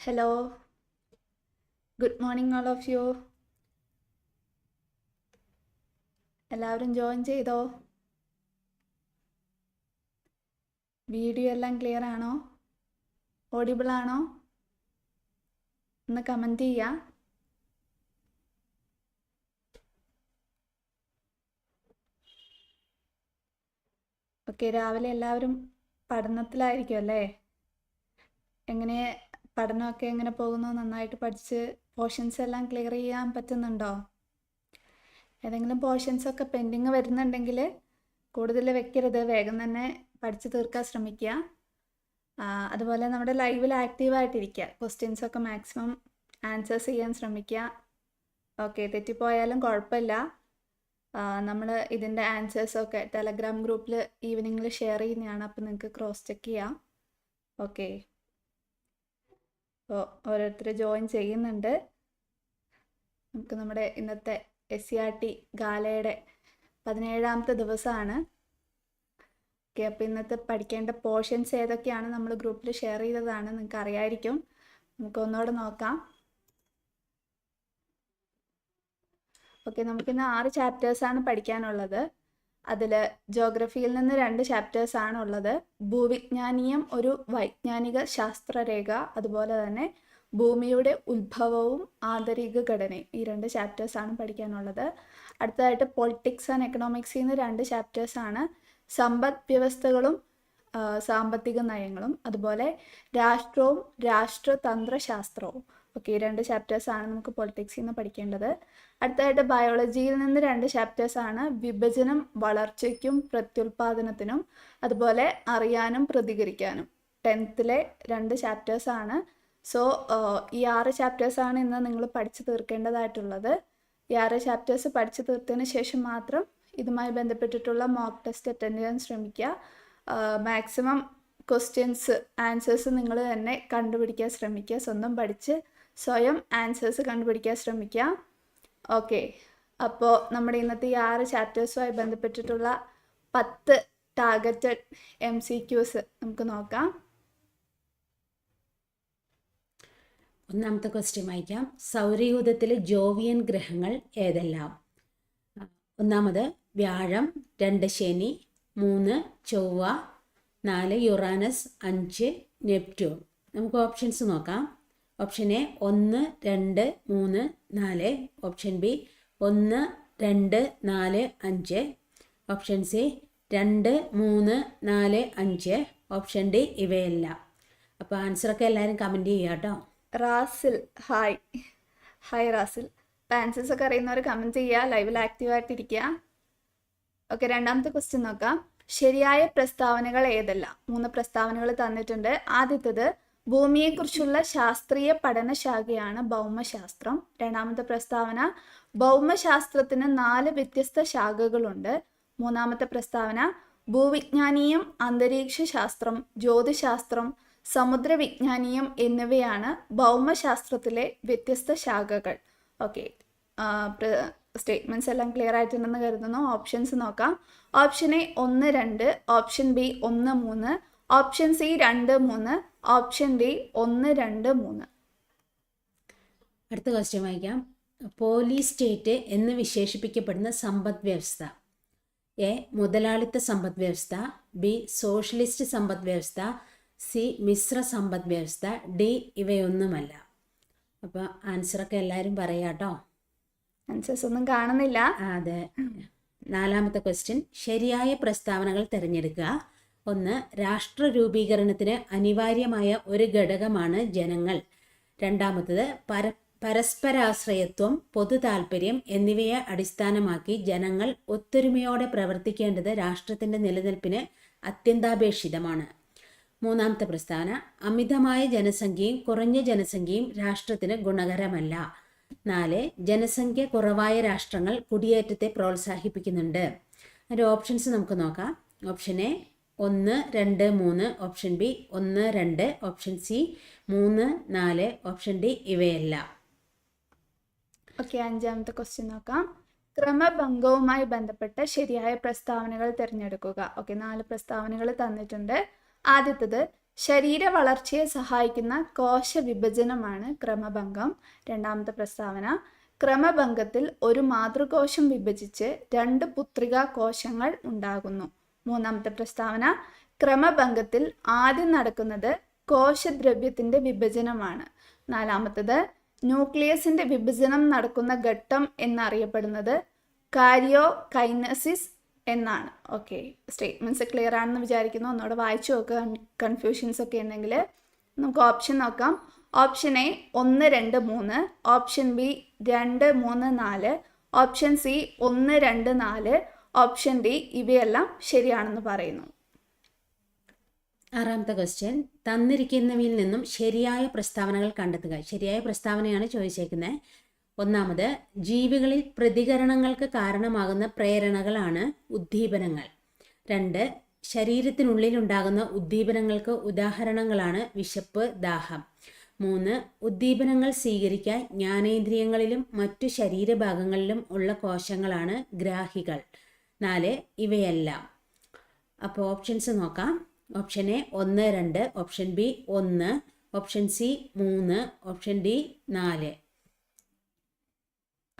Hello. Good morning all of you എല്ലാവരും join ചെയ്തോ? Video എല്ലാം ക്ലിയർ ആണോ? ഓഡിബിൾ ആണോ? ഒന്ന് കമന്റ് ചെയ്യാം. ഓക്കെ രാവിലെ എല്ലാവരും പഠനത്തിലായിരിക്കും അല്ലേ? എങ്ങനെ പഠനമൊക്കെ എങ്ങനെ പോകുന്നു? നന്നായിട്ട് പഠിച്ച് പോർഷൻസ് എല്ലാം ക്ലിയർ ചെയ്യാൻ പറ്റുന്നുണ്ടോ? ഏതെങ്കിലും പോർഷൻസ് ഒക്കെ പെൻഡിങ് വരുന്നുണ്ടെങ്കിൽ കൂടുതൽ വെക്കരുത്. വേഗം തന്നെ പഠിച്ച് തീർക്കാൻ ശ്രമിക്കുക. അതുപോലെ നമ്മുടെ ലൈവിൽ ആക്റ്റീവായിട്ടിരിക്കുക ക്വസ്റ്റ്യൻസ് ഒക്കെ മാക്സിമം ആൻസേഴ്സ് ചെയ്യാൻ ശ്രമിക്കുക. ഓക്കെ തെറ്റിപ്പോയാലും കുഴപ്പമില്ല. നമ്മൾ ഇതിന്റെ ആൻസേഴ്സൊക്കെ ടെലഗ്രാം ഗ്രൂപ്പിൽ ഈവനിങ്ങിൽ ഷെയർ ചെയ്യുന്നതാണ്. അപ്പോൾ നിങ്ങൾക്ക് ക്രോസ് ചെക്ക് ചെയ്യാം. ഓക്കെ അപ്പോൾ ഓരോരുത്തർ ജോയിൻ ചെയ്യുന്നുണ്ട്. നമുക്ക് നമ്മുടെ ഇന്നത്തെ എസ് സി ആർ ടി ഗാലയുടെ പതിനേഴാമത്തെ ദിവസമാണ്. ഓക്കെ അപ്പോൾ ഇന്നത്തെ പഠിക്കേണ്ട പോർഷൻസ് ഏതൊക്കെയാണ് നമ്മൾ ഗ്രൂപ്പിൽ ഷെയർ ചെയ്തതാണ് നിങ്ങൾക്ക് അറിയായിരിക്കും. നമുക്ക് ഒന്നുകൂടെ നോക്കാം. ഓക്കെ നമുക്കിന്ന് ആറ് ചാപ്റ്റേഴ്സാണ് പഠിക്കാനുള്ളത്. അതിൽ ജോഗ്രഫിയിൽ നിന്ന് രണ്ട് ചാപ്റ്റേഴ്സ് ആണ് ഉള്ളത് ഭൂവിജ്ഞാനീയം ഒരു വൈജ്ഞാനിക ശാസ്ത്രരേഖ അതുപോലെ തന്നെ ഭൂമിയുടെ ഉത്ഭവവും ആന്തരിക ഘടനയും ഈ രണ്ട് ചാപ്റ്റേഴ്സ് ആണ് പഠിക്കാനുള്ളത്. അടുത്തതായിട്ട് പൊളിറ്റിക്സ് ആൻഡ് എക്കണോമിക്സിൽ നിന്ന് രണ്ട് ചാപ്റ്റേഴ്സ് ആണ്. സമ്പദ് വ്യവസ്ഥകളും സാമ്പത്തിക നയങ്ങളും അതുപോലെ രാഷ്ട്രവും രാഷ്ട്രതന്ത്രശാസ്ത്രവും. ഓക്കെ ഈ രണ്ട് ചാപ്റ്റേഴ്സ് ആണ് നമുക്ക് പൊളിറ്റിക്സിൽ നിന്ന് പഠിക്കേണ്ടത്. അടുത്തതായിട്ട് ബയോളജിയിൽ നിന്ന് രണ്ട് ചാപ്റ്റേഴ്സ് ആണ് വിഭജനം വളർച്ചയ്ക്കും പ്രത്യുൽപാദനത്തിനും അതുപോലെ അറിയാനും പ്രതികരിക്കാനും. ടെൻത്തിലെ രണ്ട് ചാപ്റ്റേഴ്സ് ആണ്. സോ ഈ ആറ് ചാപ്റ്റേഴ്സ് ആണ് ഇന്ന് നിങ്ങൾ പഠിച്ചു തീർക്കേണ്ടതായിട്ടുള്ളത്. ഈ ആറ് ചാപ്റ്റേഴ്സ് പഠിച്ചു തീർത്തതിന് ശേഷം മാത്രം ഇതുമായി ബന്ധപ്പെട്ടിട്ടുള്ള മോക്ക് ടെസ്റ്റ് അറ്റൻഡ് ചെയ്യാൻ ശ്രമിക്കുക. മാക്സിമം ക്വസ്റ്റ്യൻസ് ആൻസേഴ്സ് നിങ്ങൾ തന്നെ കണ്ടുപിടിക്കാൻ ശ്രമിക്കുക. സ്വന്തം പഠിച്ച് സ്വയം ആൻസേഴ്സ് കണ്ടുപിടിക്കാൻ ശ്രമിക്കുക. ഓക്കെ അപ്പോൾ നമ്മുടെ ഇന്നത്തെ ഈ ആറ് ചാപ്റ്റേഴ്സുമായി ബന്ധപ്പെട്ടിട്ടുള്ള പത്ത് ടാർഗറ്റഡ് എം സി ക്യൂസ് നമുക്ക് നോക്കാം. ഒന്നാമത്തെ ക്വസ്റ്റ്യൻ വായിക്കാം. സൗരയൂഥത്തിലെ ജോവിയൻ ഗ്രഹങ്ങൾ ഏതെല്ലാം? ഒന്നാമത് വ്യാഴം രണ്ട് ശനി മൂന്ന് ചൊവ്വ നാല് യുറാനസ് അഞ്ച് നെപ്റ്റ്യൂൺ. നമുക്ക് ഓപ്ഷൻസ് നോക്കാം. ഓപ്ഷൻ എ ഒന്ന് രണ്ട് മൂന്ന് നാല്. ഓപ്ഷൻ ബി ഒന്ന് രണ്ട് നാല് അഞ്ച്. ഓപ്ഷൻ സി രണ്ട് മൂന്ന് നാല് അഞ്ച്. ഓപ്ഷൻ ഡി ഇവയല്ല. അപ്പോൾ ആൻസറൊക്കെ എല്ലാവരും കമന്റ് ചെയ്യുക കേട്ടോ. Rasil hi hi Rasil. Answers ഒക്കെ അറിയുന്നവർ കമന്റ് ചെയ്യുക ലൈവിൽ ആക്റ്റീവായിട്ടിരിക്കുക ഓക്കെ രണ്ടാമത്തെ ക്വസ്റ്റ്യൻ നോക്കാം. ശരിയായ പ്രസ്താവനകൾ ഏതെല്ലാം? മൂന്ന് പ്രസ്താവനകൾ തന്നിട്ടുണ്ട്. ആദ്യത്തേത് ഭൂമിയെക്കുറിച്ചുള്ള ശാസ്ത്രീയ പഠനശാഖയാണ് ഭൗമശാസ്ത്രം. രണ്ടാമത്തെ പ്രസ്താവന ഭൗമശാസ്ത്രത്തിന് നാല് വ്യത്യസ്ത ശാഖകളുണ്ട്. മൂന്നാമത്തെ പ്രസ്താവന ഭൂവിജ്ഞാനീയം അന്തരീക്ഷ ശാസ്ത്രം ജ്യോതിശാസ്ത്രം സമുദ്രവിജ്ഞാനീയം എന്നിവയാണ് ഭൗമശാസ്ത്രത്തിലെ വ്യത്യസ്ത ശാഖകൾ. ഓക്കെ. സ്റ്റേറ്റ്മെന്റ്സ് എല്ലാം ക്ലിയർ ആയിട്ടുണ്ടെന്ന് കരുതുന്നു. ഓപ്ഷൻസ് നോക്കാം. ഓപ്ഷൻ എ ഒന്ന് രണ്ട് ഓപ്ഷൻ ബി ഒന്ന് മൂന്ന് ഓപ്ഷൻ സി രണ്ട് മൂന്ന് ഓപ്ഷൻ ഡി ഒന്ന് രണ്ട് മൂന്ന്. അടുത്ത ക്വസ്റ്റ്യൻ വായിക്കാം. പോലീസ് സ്റ്റേറ്റ് എന്ന് വിശേഷിപ്പിക്കപ്പെടുന്ന സമ്പദ് വ്യവസ്ഥ. എ മുതലാളിത്ത സമ്പദ് വ്യവസ്ഥ ബി സോഷ്യലിസ്റ്റ് സമ്പദ് വ്യവസ്ഥ സി മിശ്ര സമ്പദ് വ്യവസ്ഥ ഡി ഇവയൊന്നുമല്ല. അപ്പോൾ ആൻസറൊക്കെ എല്ലാവരും പറയാട്ടോ ആൻസേഴ്സ് ഒന്നും കാണുന്നില്ല. അതെ. നാലാമത്തെ ക്വസ്റ്റ്യൻ ശരിയായ പ്രസ്താവനകൾ തിരഞ്ഞെടുക്കുക. ഒന്ന് രാഷ്ട്ര രൂപീകരണത്തിന് അനിവാര്യമായ ഒരു ഘടകമാണ് ജനങ്ങൾ. രണ്ടാമത്തത് പര പരസ്പരാശ്രയത്വം പൊതു താൽപ്പര്യം എന്നിവയെ അടിസ്ഥാനമാക്കി ജനങ്ങൾ ഒത്തൊരുമയോടെ പ്രവർത്തിക്കേണ്ടത് രാഷ്ട്രത്തിന്റെ നിലനിൽപ്പിന് അത്യന്താപേക്ഷിതമാണ്. മൂന്നാമത്തെ പ്രസ്താവന അമിതമായ ജനസംഖ്യയും കുറഞ്ഞ ജനസംഖ്യയും രാഷ്ട്രത്തിന് ഗുണകരമല്ല. നാല് ജനസംഖ്യ കുറവായ രാഷ്ട്രങ്ങൾ കുടിയേറ്റത്തെ പ്രോത്സാഹിപ്പിക്കുന്നുണ്ട്. അതിന്റെ ഓപ്ഷൻസ് നമുക്ക് നോക്കാം. ഓപ്ഷൻ എ ഒന്ന് രണ്ട് മൂന്ന് ഓപ്ഷൻ ബി ഒന്ന് രണ്ട് ഓപ്ഷൻ സി മൂന്ന് നാല് ഓപ്ഷൻ ഡി ഇവയല്ല. ഓക്കെ അഞ്ചാമത്തെ ക്വസ്റ്റ്യൻ നോക്കാം. ക്രമഭംഗവുമായി ബന്ധപ്പെട്ട ശരിയായ പ്രസ്താവനകൾ തിരഞ്ഞെടുക്കുക. ഓക്കെ നാല് പ്രസ്താവനകൾ തന്നിട്ടുണ്ട്. ആദ്യത്തത് ശരീര വളർച്ചയെ സഹായിക്കുന്ന കോശ വിഭജനമാണ് ക്രമഭംഗം. രണ്ടാമത്തെ പ്രസ്താവന ക്രമഭംഗത്തിൽ ഒരു മാതൃകോശം വിഭജിച്ച് രണ്ട് പുത്രികാ കോശങ്ങൾ ഉണ്ടാകുന്നു. മൂന്നാമത്തെ പ്രസ്താവന. ക്രമഭംഗത്തിൽ ആദ്യം നടക്കുന്നത് കോശദ്രവ്യത്തിന്റെ വിഭജനമാണ്. നാലാമത്തത് ന്യൂക്ലിയസിന്റെ വിഭജനം നടക്കുന്ന ഘട്ടം എന്നറിയപ്പെടുന്നത് കാരിയോ കൈനസിസ് എന്നാണ്. ഓക്കെ സ്റ്റേറ്റ്മെന്റ്സ് ക്ലിയർ ആണെന്ന് വിചാരിക്കുന്നു. ഒന്നുകൂടെ വായിച്ചു നോക്കുക കൺഫ്യൂഷൻസ് ഒക്കെ ഉണ്ടെങ്കിൽ നമുക്ക് ഓപ്ഷൻ നോക്കാം. ഓപ്ഷൻ എ ഒന്ന് രണ്ട് മൂന്ന്. ഓപ്ഷൻ ബി രണ്ട് മൂന്ന് നാല്. ഓപ്ഷൻ സി ഒന്ന് രണ്ട് നാല്. ഓപ്ഷൻ ഡി ഇവയെല്ലാം ശരിയാണെന്ന് പറയുന്നു. ആറാമത്തെ ക്വസ്റ്റ്യൻ തന്നിരിക്കുന്നവയിൽ നിന്നും ശരിയായ പ്രസ്താവനകൾ കണ്ടെത്തുക. ശരിയായ പ്രസ്താവനയാണ് ചോദിച്ചേക്കുന്നത്. ഒന്നാമത് ജീവികളിൽ പ്രതികരണങ്ങൾക്ക് കാരണമാകുന്ന പ്രേരണകളാണ് ഉദ്ദീപനങ്ങൾ. രണ്ട് ശരീരത്തിനുള്ളിൽ ഉണ്ടാകുന്ന ഉദ്ദീപനങ്ങൾക്ക് ഉദാഹരണങ്ങളാണ് വിശപ്പ് ദാഹം. മൂന്ന് ഉദ്ദീപനങ്ങൾ സ്വീകരിക്കാൻ ജ്ഞാനേന്ദ്രിയങ്ങളിലും മറ്റു ശരീരഭാഗങ്ങളിലും ഉള്ള കോശങ്ങളാണ് ഗ്രാഹികൾ. നാല് ഇവയെല്ലാം. അപ്പോൾ ഓപ്ഷൻസ് നോക്കാം. ഓപ്ഷൻ എ ഒന്ന് രണ്ട്. ഓപ്ഷൻ ബി ഒന്ന്. ഓപ്ഷൻ സി മൂന്ന്. ഓപ്ഷൻ ഡി നാല്.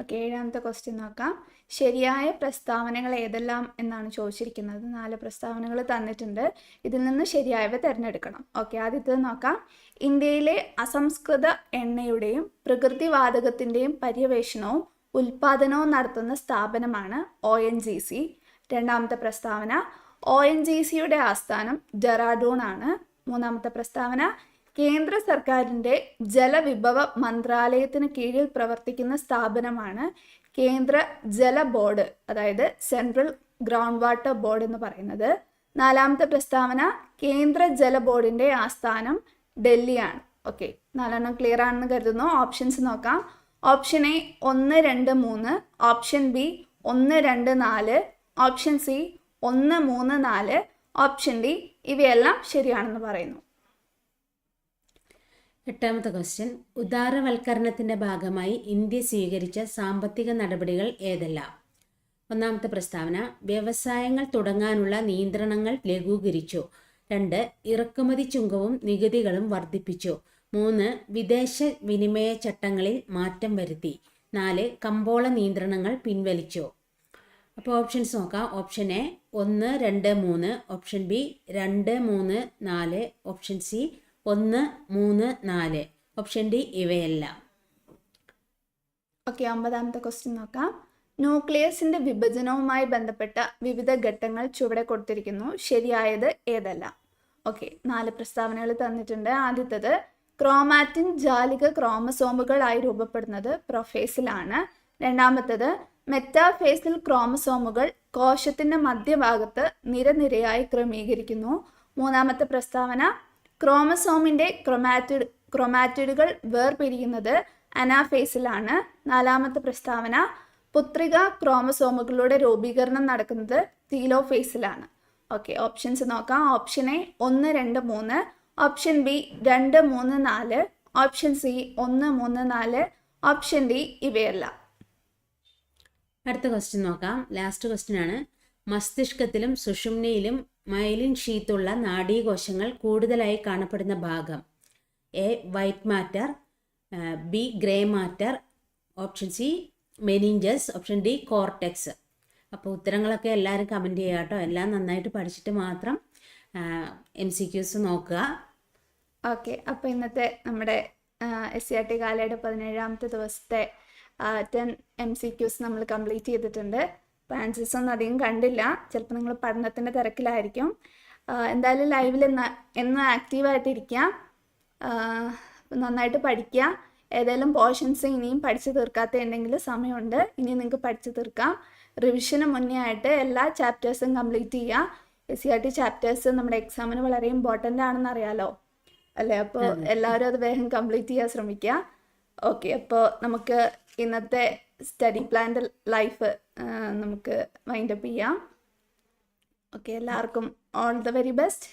ഓക്കെ ഏഴാമത്തെ ക്വസ്റ്റ്യൻ നോക്കാം. ശരിയായ പ്രസ്താവനകൾ ഏതെല്ലാം എന്നാണ് ചോദിച്ചിരിക്കുന്നത്. നാല് പ്രസ്താവനകൾ തന്നിട്ടുണ്ട്. ഇതിൽ നിന്ന് ശരിയായവ തിരഞ്ഞെടുക്കണം. ഓക്കെ ആദ്യത്തേത് നോക്കാം. ഇന്ത്യയിലെ അസംസ്കൃത എണ്ണയുടെയും പ്രകൃതിവാതകത്തിന്റെയും പര്യവേഷണവും ഉൽപാദനവും നടത്തുന്ന സ്ഥാപനമാണ് ഒ എൻ ജി സി രണ്ടാമത്തെ പ്രസ്താവന ഒ എൻ ജി സിയുടെ ആസ്ഥാനം ഡെറാഡൂൺ ആണ് മൂന്നാമത്തെ പ്രസ്താവന കേന്ദ്ര സർക്കാരിന്റെ ജലവിഭവ മന്ത്രാലയത്തിന് കീഴിൽ പ്രവർത്തിക്കുന്ന സ്ഥാപനമാണ് കേന്ദ്ര ജല ബോർഡ് അതായത് സെൻട്രൽ ഗ്രൗണ്ട് വാട്ടർ ബോർഡ് എന്ന് പറയുന്നത്. നാലാമത്തെ പ്രസ്താവന കേന്ദ്ര ജല ബോർഡിന്റെ ആസ്ഥാനം ഡൽഹിയാണ്. ഓക്കെ നാലെണ്ണം ക്ലിയർ ആണെന്ന് കരുതുന്നു. ഓപ്ഷൻസ് നോക്കാം. ഓപ്ഷൻ എ ഒന്ന് രണ്ട് മൂന്ന് ഓപ്ഷൻ ബി ഒന്ന് രണ്ട് നാല് ഓപ്ഷൻ സി ഒന്ന് മൂന്ന് നാല് ഓപ്ഷൻ ഡി ഇവയെല്ലാം ശരിയാണെന്ന് പറയുന്നു. എട്ടാമത്തെ ക്വസ്റ്റ്യൻ ഉദാരവൽക്കരണത്തിന്റെ ഭാഗമായി ഇന്ത്യ സ്വീകരിച്ച സാമ്പത്തിക നടപടികൾ ഏതെല്ലാം? ഒന്നാമത്തെ പ്രസ്താവന വ്യവസായങ്ങൾ തുടങ്ങാനുള്ള നിയന്ത്രണങ്ങൾ ലഘൂകരിച്ചു. രണ്ട് ഇറക്കുമതി ചുങ്കവും നികുതികളും വർദ്ധിപ്പിച്ചു. മൂന്ന് വിദേശ വിനിമയ ചട്ടങ്ങളിൽ മാറ്റം വരുത്തി. നാല് കമ്പോള നിയന്ത്രണങ്ങൾ പിൻവലിച്ചു. അപ്പോൾ ഓപ്ഷൻസ് നോക്കാം. ഓപ്ഷൻ എ ഒന്ന് രണ്ട് മൂന്ന്. ഓപ്ഷൻ ബി രണ്ട് മൂന്ന് നാല്. ഓപ്ഷൻ സി ഒന്ന് മൂന്ന് നാല്. ഓപ്ഷൻ ഡി ഇവയെല്ലാം. ഓക്കെ ഒമ്പതാമത്തെ ക്വസ്റ്റ്യൻ നോക്കാം. ന്യൂക്ലിയസിന്റെ വിഭജനവുമായി ബന്ധപ്പെട്ട വിവിധ ഘട്ടങ്ങൾ ചുവടെ കൊടുത്തിരിക്കുന്നു. ശരിയായത് ഏതല്ല? ഓക്കെ നാല് പ്രസ്താവനകൾ തന്നിട്ടുണ്ട്. ആദ്യത്തത് ക്രോമാറ്റിൻ ജാലിക ക്രോമസോമുകളായി രൂപപ്പെടുന്നത് പ്രൊഫേസിലാണ്. രണ്ടാമത്തത് മെറ്റാഫേസിൽ ക്രോമസോമുകൾ കോശത്തിന്റെ മധ്യഭാഗത്ത് നിരനിരയായി ക്രമീകരിക്കുന്നു. മൂന്നാമത്തെ പ്രസ്താവന ക്രോമസോമിന്റെ ക്രൊമാറ്റിഡ് ക്രൊമാറ്റിഡുകൾ വേർപിരിയുന്നത് അനാഫേസിലാണ്. നാലാമത്തെ പ്രസ്താവന പുത്രിക ക്രോമസോമുകളുടെ രൂപീകരണം നടക്കുന്നത് തീലോഫേസിലാണ്. ഓക്കെ ഓപ്ഷൻസ് നോക്കാം. ഓപ്ഷൻ എ ഒന്ന് രണ്ട് മൂന്ന്. ഓപ്ഷൻ ബി രണ്ട് മൂന്ന് നാല് ഓപ്ഷൻ സി ഒന്ന് മൂന്ന് നാല് ഓപ്ഷൻ ഡി ഇവയല്ല. അടുത്ത ക്വസ്റ്റ്യൻ നോക്കാം. ലാസ്റ്റ് ക്വസ്റ്റ്യൻ ആണ്. മസ്തിഷ്കത്തിലും സുഷുമ്നയിലും മൈലിൻ ഷീത്തുള്ള നാഡീകോശങ്ങൾ കൂടുതലായി കാണപ്പെടുന്ന ഭാഗം. A white matter B grey matter option C meninges option D cortex. അപ്പോൾ ഉത്തരങ്ങളൊക്കെ എല്ലാവരും കമന്റ് ചെയ്യുക കേട്ടോ എല്ലാം നന്നായിട്ട് പഠിച്ചിട്ട് മാത്രം എം സി ക്യൂസ് നോക്കുക. ഓക്കെ അപ്പോൾ ഇന്നത്തെ നമ്മുടെ എസ് സി ആർ ടി കാലയുടെ പതിനേഴാമത്തെ ദിവസത്തെ ടെൻ എം സി ക്യൂസ് നമ്മൾ കംപ്ലീറ്റ് ചെയ്തിട്ടുണ്ട്. അപ്പോൾ ആൻസേഴ്സ് ഒന്നും അധികം കണ്ടില്ല. ചിലപ്പോൾ നിങ്ങൾ പഠനത്തിന്റെ തിരക്കിലായിരിക്കും. എന്തായാലും ലൈവിൽ എന്നും ആക്റ്റീവായിട്ടിരിക്കുക നന്നായിട്ട് പഠിക്കുക ഏതെങ്കിലും പോർഷൻസ് ഇനിയും പഠിച്ചു തീർക്കാത്ത ഉണ്ടെങ്കിൽ സമയമുണ്ട് ഇനി നിങ്ങൾക്ക് പഠിച്ചു തീർക്കാം. റിവിഷന് മുന്നേ ആയിട്ട് എല്ലാ ചാപ്റ്റേഴ്സും കംപ്ലീറ്റ് ചെയ്യുക S C R T chapters നമ്മുടെ എക്സാമിന് വളരെ ഇമ്പോർട്ടന്റ് ആണെന്ന് അറിയാലോ. അല്ലേ? അപ്പോൾ എല്ലാവരും അത് വേഗം കംപ്ലീറ്റ് ചെയ്യാൻ ശ്രമിക്കുക ഓക്കെ അപ്പോൾ നമുക്ക് ഇന്നത്തെ സ്റ്റഡി പ്ലാന്റെ ലൈഫ് നമുക്ക് വൈൻഡപ്പ് ചെയ്യാം. ഓക്കെ എല്ലാവർക്കും ഓൾ ദ വെരി ബെസ്റ്റ്